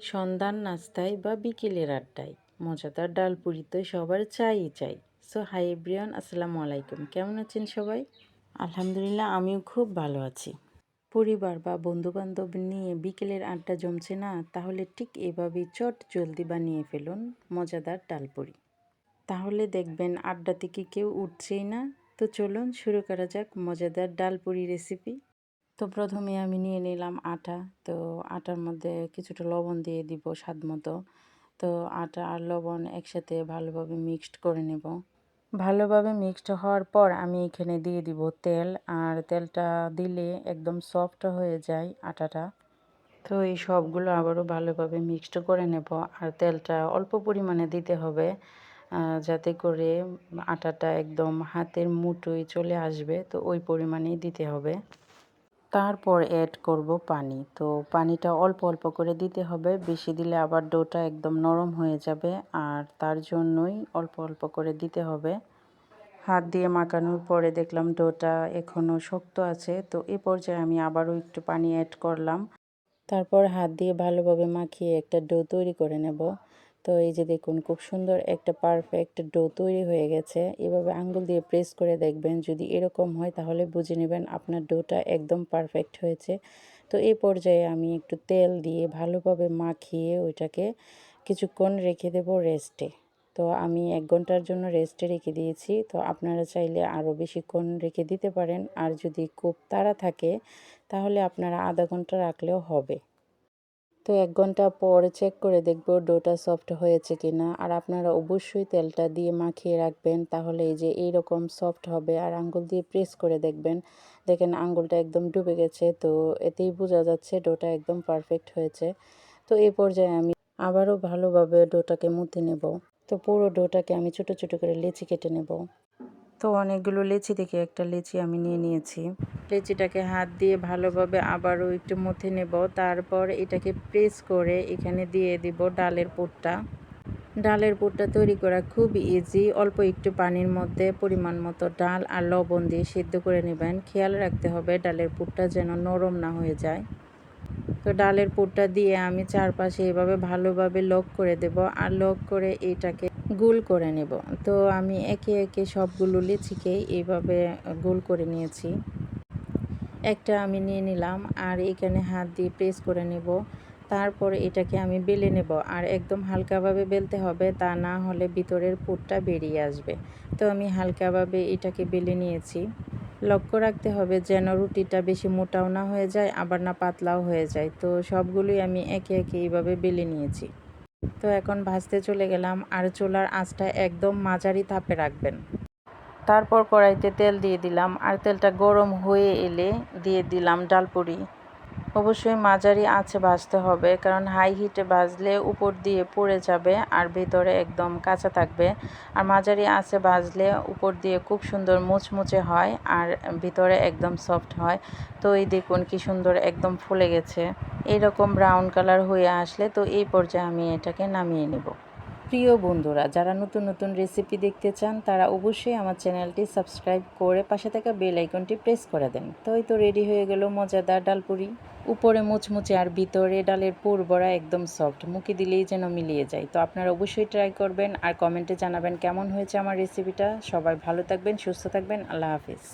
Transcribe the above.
সন্ধ্যার নাস্তায় বা বিকেলের আড্ডায়। মজাদার ডাল পুরি তো সবার চাই চাই। সো হাই এভরিওয়ান আসসালামু আলাইকুম। কেমন আছেন সবাই? আলহামদুলিল্লাহ, আমিও খুব ভালো আছি। পরিবার বা বন্ধুবান্ধব নিয়ে বিকেলের আড্ডা জমছে না, তাহলে ঠিক এভাবেই চট জলদি বানিয়ে ফেলুন মজাদার ডাল পুরি। তাহলে দেখবেন আড্ডা থেকে কেউ উঠছেই না। তো চলুন শুরু করা যাক মজাদার ডাল পুরি রেসিপি তো প্রথমে আমি নিয়ে নিলাম আটা। তো আটার মধ্যে কিছুটা লবণ দিয়ে দিব স্বাদ মতো। তো আটা আর লবণ একসাথে ভালোভাবে মিক্সড করে নেব। ভালোভাবে মিক্সড হওয়ার পর আমি এখানে দিয়ে দিব তেল। আর তেলটা দিলে একদম সফট হয়ে যায় আটাটা। তো এই সবগুলো আবারও ভালোভাবে মিক্সড করে নেব। আর তেলটা অল্প পরিমাণে দিতে হবে যাতে করে আটাটা একদম হাতের মুঠোয় চলে আসবে। তো ওই পরিমাণেই দিতে হবে। তারপর অ্যাড করব পানি। তো পানিটা অল্প অল্প করে দিতে হবে। বেশি দিলে আবার ডোটা একদম নরম হয়ে যাবে। আর তার জন্যই অল্প অল্প করে দিতে হবে। হাত দিয়ে মাখানোর পরে দেখলাম ডোটা এখনও শক্ত আছে। তো এ পর্যায়ে আমি আবারও একটু পানি অ্যাড করলাম। তারপর হাত দিয়ে ভালোভাবে মাখিয়ে একটা ডো তৈরি করে নেব। তো এই যে দেখুন, খুব সুন্দর একটা পারফেক্ট ডো তৈরি হয়ে গেছে। এভাবে আঙ্গুল দিয়ে প্রেস করে দেখবেন, যদি এরকম হয় তাহলে বুঝে নেবেন আপনার ডোটা একদম পারফেক্ট হয়েছে। তো এই পর্যায়ে আমি একটু তেল দিয়ে ভালোভাবে মাখিয়ে ওইটাকে কিছুক্ষণ রেখে দেব রেস্টে তো আমি এক ঘণ্টার জন্য রেস্টে রেখে দিয়েছি। তো আপনারা চাইলে আরও বেশিক্ষণ রেখে দিতে পারেন। আর যদি খুব তাড়া থাকে, তাহলে আপনারা আধা ঘণ্টা রাখলেও হবে। তো এক ঘণ্টা পর চেক করে দেখব ডোটা সফট হয়েছে কি না আর আপনারা অবশ্যই তেলটা দিয়ে মাখিয়ে রাখবেন, তাহলে এই যে এইরকম সফট হবে। আর আঙ্গুল দিয়ে প্রেস করে দেখবেন। দেখেন আঙ্গুলটা একদম ডুবে গেছে, তো এতেই বোঝা যাচ্ছে ডোটা একদম পারফেক্ট হয়েছে। তো এই পর্যায়ে আমি আবারও ভালোভাবে ডোটাকে মুতে নেব। তো পুরো ডোটাকে আমি ছোটো ছোটো করে লেচি কেটে নেব। তো অনেকগুলো লেচি থেকে একটা লেচি আমি নিয়ে নিয়েছি। লেচিটাকে হাত দিয়ে ভালোভাবে আবারও একটু মুথে নেব, তারপর এটাকে প্রেস করে এখানে দিয়ে দিব ডালের পুরটা। ডালের পুরটা তৈরি করা খুব ইজি অল্প একটু পানির মধ্যে পরিমাণ মতো ডাল আর লবণ দিয়ে সিদ্ধ করে নেবেন। খেয়াল রাখতে হবে ডালের পুরটা যেন নরম না হয়ে যায়। তো ডালের পুরটা দিয়ে আমি চারপাশে এভাবে ভালোভাবে লক করে দেব, আর লক করে এটাকে গোল করে নেব। তো আমি একে একে সবগুলো লিচিকেই এইভাবে গোল করে নিয়েছি। একটা আমি নিয়ে নিলাম আর এখানে হাত দিয়ে প্রেস করে নেব। তারপর এটাকে আমি বেলে নেব আর একদম হালকাভাবে বেলতে হবে তা না হলে ভিতরের পুরটা বেরিয়ে আসবে। তো আমি হালকাভাবে এটাকে বেলে নিয়েছি। লক্ষ্য রাখতে হবে যেন রুটিটা বেশি মোটাও না হয়ে যায়, আবার না পাতলাও হয়ে যায়। তো সবগুলোই আমি একে একে এইভাবে বেলে নিয়েছি। তো এখন ভাজতে চলে গেলাম আর চুলার আঁচটা একদম মাঝারি তাপে রাখবেন। তারপর কড়াইতে তেল দিয়ে দিলাম আর তেলটা গরম হয়ে এলে দিয়ে দিলাম ডালপুরি। অবশ্যই মাঝারি আছে বাজতে হবে, কারণ হাই হিটে বাজলে উপর দিয়ে পড়ে যাবে আর ভেতরে একদম কাঁচা থাকবে। আর মাঝারি আছে বাজলে উপর দিয়ে খুব সুন্দর মুচমুচে হয় আর ভিতরে একদম সফট হয়। তো এই দেখুন কি সুন্দর একদম ফুলে গেছে। এইরকম ব্রাউন কালার হয়ে আসলে তো এই পর্যায়ে আমি এটাকে নামিয়ে নেব। প্রিয় বন্ধুরা, যারা নতুন নতুন রেসিপি দেখতে চান, তারা অবশ্যই আমার চ্যানেলটি সাবস্ক্রাইব করে পাশে থাকা বেল আইকনটি প্রেস করে দেন। তো এই তো রেডি হয়ে গেল মজাদার ডালপুরি উপরে মুচমুচে আর ভিতরে ডালের পুর বড়া একদম সফট মুখে দিলেই যেন মিলিয়ে যায়। তো আপনারা অবশ্যই ট্রাই করবেন আর কমেন্টে জানাবেন কেমন হয়েছে আমার রেসিপিটা সবাই ভালো থাকবেন, সুস্থ থাকবেন, আল্লাহ হাফিজ।